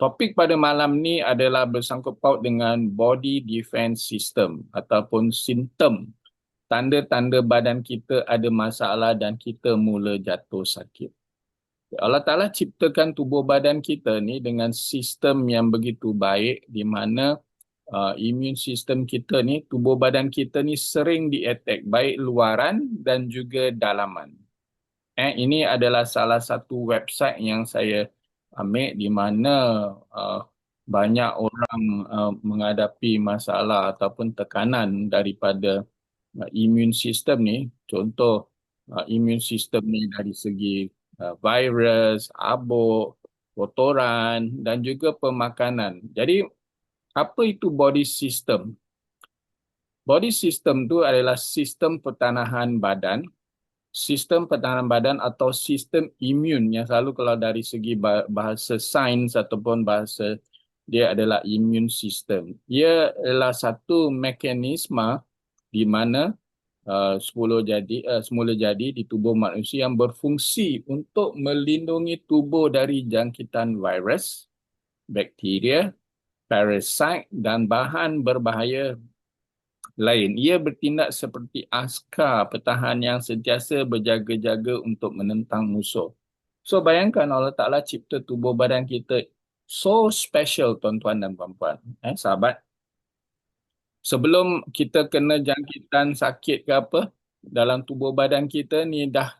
topik pada malam ni adalah bersangkut paut dengan body defense system ataupun simptom tanda-tanda badan kita ada masalah dan kita mula jatuh sakit. Allah Ta'ala ciptakan tubuh badan kita ni dengan sistem yang begitu baik di mana uh, immune system kita ni, tubuh badan kita ni sering di-attack baik luaran dan juga dalaman. Eh, ini adalah salah satu website yang saya ambil di mana uh, banyak orang uh, menghadapi masalah ataupun tekanan daripada uh, immune system ni. Contoh uh, immune system ni dari segi uh, virus, abuk, kotoran dan juga pemakanan. Jadi apa itu body system? Body system tu adalah sistem pertahanan badan, sistem pertahanan badan atau sistem imun yang selalu kalau dari segi bahasa sains ataupun bahasa dia adalah immune system. Ia adalah satu mekanisme di mana uh, jadi uh, semula jadi di tubuh manusia yang berfungsi untuk melindungi tubuh dari jangkitan virus, bakteria, parasite dan bahan berbahaya lain. Ia bertindak seperti askar pertahan yang sentiasa berjaga-jaga untuk menentang musuh. So bayangkan Allah Ta'ala cipta tubuh badan kita so special tuan-tuan dan puan-puan. Eh, sahabat. Sebelum kita kena jangkitan sakit ke apa, dalam tubuh badan kita ni dah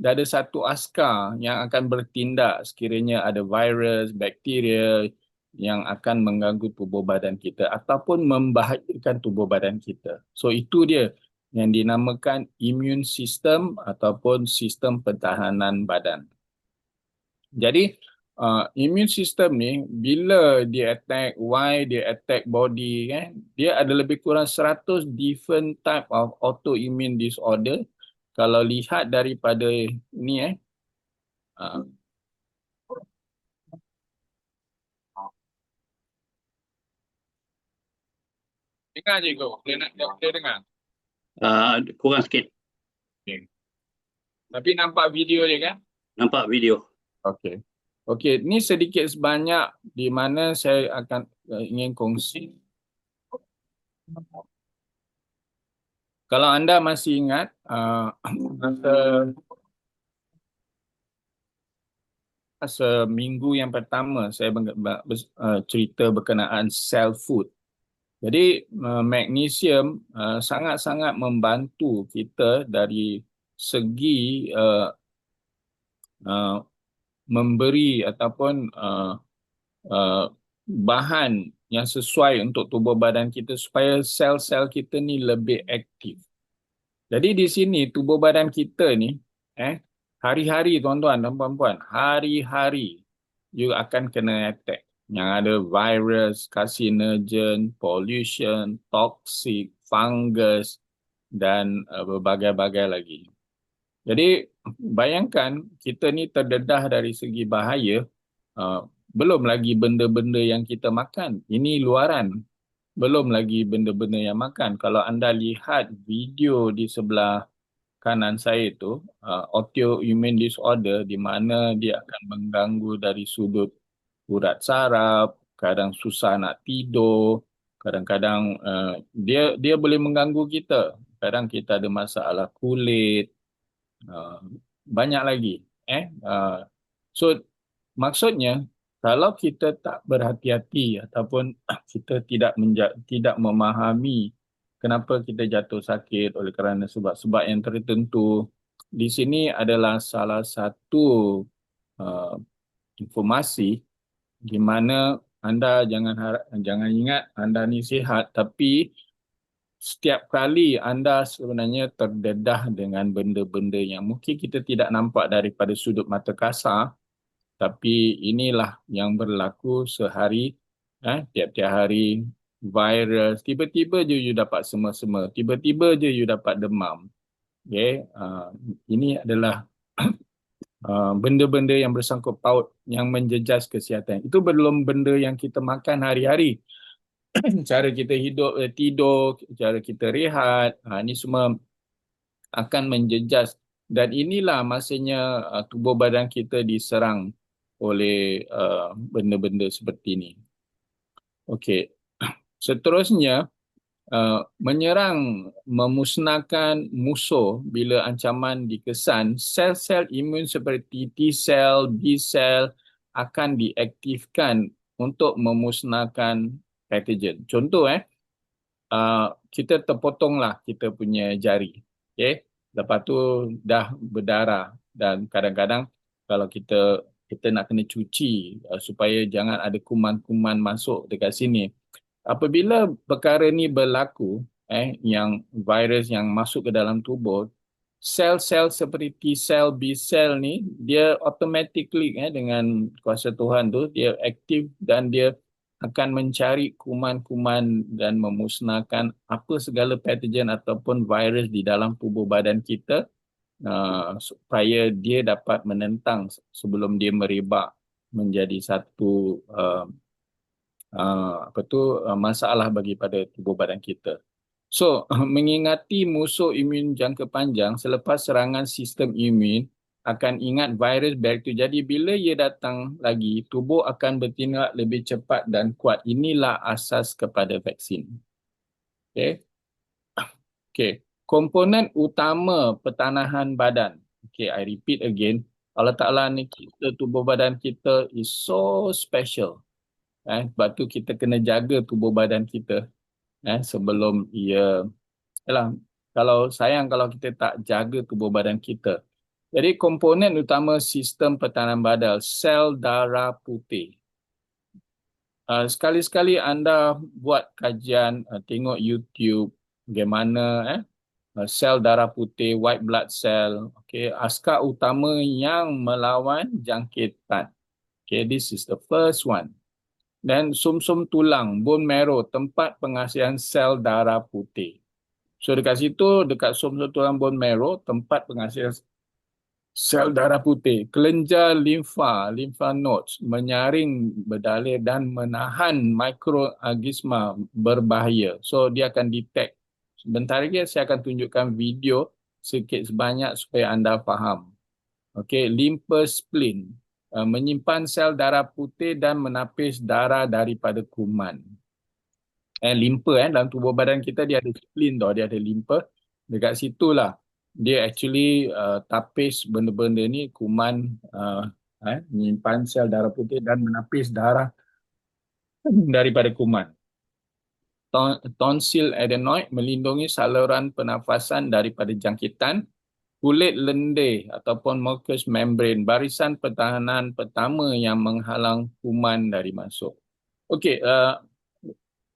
dah ada satu askar yang akan bertindak sekiranya ada virus, bakteria, yang akan mengganggu tubuh badan kita ataupun membahayakan tubuh badan kita. So itu dia yang dinamakan immune system ataupun sistem pertahanan badan. Jadi uh, immune system ni bila dia attack why dia attack body kan dia ada lebih kurang 100 different type of autoimmune disorder kalau lihat daripada ni eh uh, Dengar je kau. Boleh nak boleh dengar? Uh, kurang sikit. Okay. Tapi nampak video je kan? Nampak video. Okey. Okey, ni sedikit sebanyak di mana saya akan uh, ingin kongsi. Kalau anda masih ingat uh, masa masa minggu yang pertama saya uh, cerita berkenaan cell food. Jadi uh, magnesium uh, sangat-sangat membantu kita dari segi uh, memberi ataupun bahan yang sesuai untuk tubuh badan kita supaya sel-sel kita ni lebih aktif. Jadi di sini tubuh badan kita ni eh hari-hari tuan-tuan dan puan-puan, hari-hari you akan kena attack yang ada virus, carcinogen, pollution, toxic, fungus dan uh, berbagai-bagai lagi. Jadi bayangkan kita ni terdedah dari segi bahaya uh, belum lagi benda-benda yang kita makan. Ini luaran. Belum lagi benda-benda yang makan. Kalau anda lihat video di sebelah kanan saya itu, uh, autoimmune disorder di mana dia akan mengganggu dari sudut urat saraf, kadang susah nak tidur, kadang-kadang uh, dia dia boleh mengganggu kita. Kadang kita ada masalah kulit, uh, banyak lagi. Eh, uh, so maksudnya kalau kita tak berhati-hati ataupun kita tidak menja- tidak memahami kenapa kita jatuh sakit oleh kerana sebab-sebab yang tertentu, di sini adalah salah satu uh, informasi di mana anda jangan harap, jangan ingat anda ni sihat tapi setiap kali anda sebenarnya terdedah dengan benda-benda yang mungkin kita tidak nampak daripada sudut mata kasar tapi inilah yang berlaku sehari eh tiap-tiap hari virus. Tiba-tiba je you dapat semua-semua. Tiba-tiba je you dapat demam. Okey uh, ini adalah Uh, benda-benda yang bersangkut paut yang menjejas kesihatan. Itu belum benda yang kita makan hari-hari. cara kita hidup, eh, tidur, cara kita rehat, ha, ini semua akan menjejas. Dan inilah masanya uh, tubuh badan kita diserang oleh uh, benda-benda seperti ini. Okey. Seterusnya uh, menyerang memusnahkan musuh bila ancaman dikesan, sel-sel imun seperti T sel, B sel akan diaktifkan untuk memusnahkan patogen. Contoh eh uh, kita terpotonglah kita punya jari. Okey. Lepas tu dah berdarah dan kadang-kadang kalau kita kita nak kena cuci uh, supaya jangan ada kuman-kuman masuk dekat sini. Apabila perkara ni berlaku, eh yang virus yang masuk ke dalam tubuh, sel-sel seperti T sel, B sel ni dia automatically eh dengan kuasa Tuhan tu dia aktif dan dia akan mencari kuman-kuman dan memusnahkan apa segala patogen ataupun virus di dalam tubuh badan kita uh, supaya dia dapat menentang sebelum dia merebak menjadi satu uh, uh, apa tu uh, masalah bagi pada tubuh badan kita. So mengingati musuh imun jangka panjang selepas serangan sistem imun akan ingat virus bakteri. Jadi bila ia datang lagi, tubuh akan bertindak lebih cepat dan kuat. Inilah asas kepada vaksin. Okay. Okay komponen utama pertanahan badan. Okay, I repeat again. Allah Ta'ala ni kita, tubuh badan kita is so special. Eh, sebab tu kita kena jaga tubuh badan kita eh, sebelum ia... Yalah, kalau sayang kalau kita tak jaga tubuh badan kita. Jadi komponen utama sistem pertahanan badan, sel darah putih. Uh, sekali-sekali anda buat kajian, uh, tengok YouTube, bagaimana eh, Uh, sel darah putih, white blood cell, okay, askar utama yang melawan jangkitan. Okay, this is the first one. Dan sumsum tulang, bone marrow, tempat pengasihan sel darah putih. So dekat situ, dekat sumsum tulang bone marrow, tempat pengasihan sel darah putih. Kelenjar limfa, limfa nodes, menyaring berdalir dan menahan mikroorganisma berbahaya. So dia akan detect Sebentar lagi saya akan tunjukkan video sedikit sebanyak supaya anda faham. Okey, limpa spleen menyimpan sel darah putih dan menapis darah daripada kuman. Eh limpa eh dalam tubuh badan kita dia ada spleen tau, dia ada limpa. Dekat situlah dia actually uh, tapis benda-benda ni kuman uh, eh menyimpan sel darah putih dan menapis darah daripada kuman tonsil adenoid melindungi saluran pernafasan daripada jangkitan, kulit lendir ataupun mucous membrane, barisan pertahanan pertama yang menghalang kuman dari masuk. Okey, uh,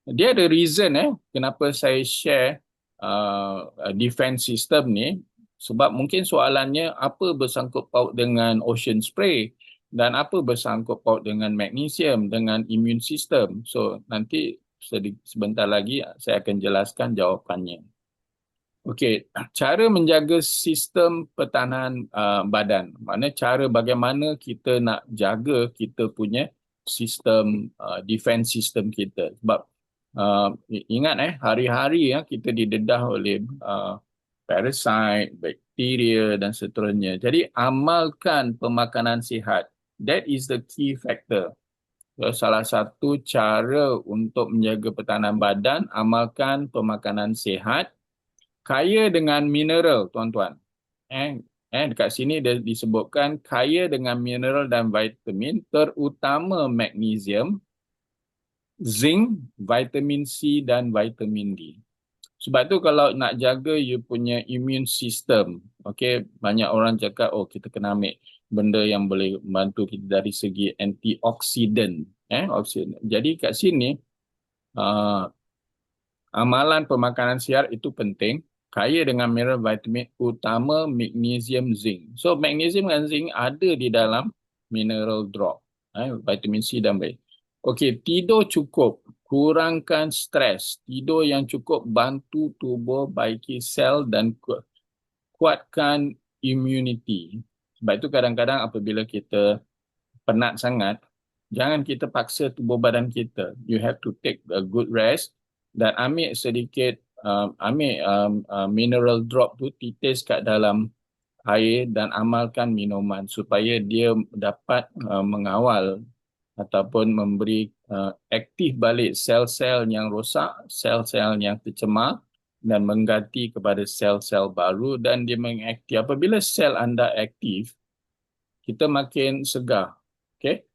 dia ada reason eh kenapa saya share uh, defense system ni sebab mungkin soalannya apa bersangkut paut dengan ocean spray dan apa bersangkut paut dengan magnesium dengan immune system. So nanti sebentar lagi saya akan jelaskan jawapannya. Okey, cara menjaga sistem pertahanan uh, badan. Mana cara bagaimana kita nak jaga kita punya sistem uh, defense system kita. Sebab uh, ingat eh hari-hari ya kita didedah oleh uh, parasite, bakteria dan seterusnya. Jadi amalkan pemakanan sihat. That is the key factor. So, salah satu cara untuk menjaga pertahanan badan, amalkan pemakanan sihat, kaya dengan mineral, tuan-tuan. Eh, eh, dekat sini dia disebutkan kaya dengan mineral dan vitamin, terutama magnesium, zinc, vitamin C dan vitamin D. Sebab tu kalau nak jaga you punya immune system, okay, banyak orang cakap, oh kita kena ambil benda yang boleh membantu kita dari segi antioksidan eh. Jadi kat sini uh, amalan pemakanan sihat itu penting kaya dengan mineral vitamin utama magnesium zinc. So magnesium dan zinc ada di dalam mineral drop eh vitamin C dan B. Okey, tidur cukup, kurangkan stres. Tidur yang cukup bantu tubuh baiki sel dan kuatkan immunity. Sebab itu kadang-kadang apabila kita penat sangat, jangan kita paksa tubuh badan kita. You have to take a good rest dan ambil sedikit, uh, ambil um, uh, mineral drop tu titis kat dalam air dan amalkan minuman supaya dia dapat uh, mengawal ataupun memberi uh, aktif balik sel-sel yang rosak, sel-sel yang tercemar dan mengganti kepada sel-sel baru dan dia mengaktif. Apabila sel anda aktif, kita makin segar. Okey.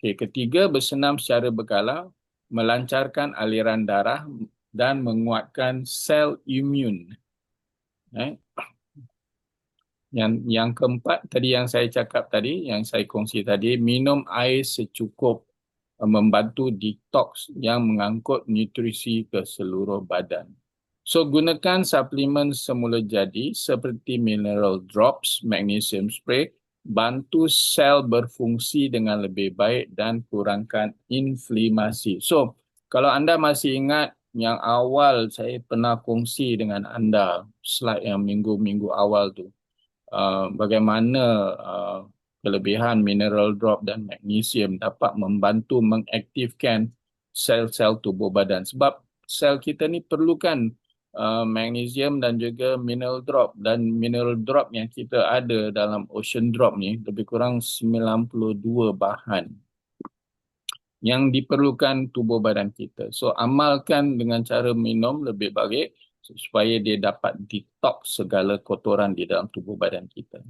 Okey, ketiga bersenam secara berkala melancarkan aliran darah dan menguatkan sel imun. Eh? Yang yang keempat tadi yang saya cakap tadi, yang saya kongsi tadi, minum air secukup eh, membantu detox yang mengangkut nutrisi ke seluruh badan. So gunakan suplemen semula jadi seperti mineral drops, magnesium spray bantu sel berfungsi dengan lebih baik dan kurangkan inflamasi. So, kalau anda masih ingat yang awal saya pernah kongsi dengan anda slide yang minggu-minggu awal tu. Uh, bagaimana uh, kelebihan mineral drop dan magnesium dapat membantu mengaktifkan sel-sel tubuh badan. Sebab sel kita ni perlukan uh, magnesium dan juga mineral drop. Dan mineral drop yang kita ada dalam ocean drop ni lebih kurang 92 bahan yang diperlukan tubuh badan kita. So amalkan dengan cara minum lebih baik supaya dia dapat detox segala kotoran di dalam tubuh badan kita.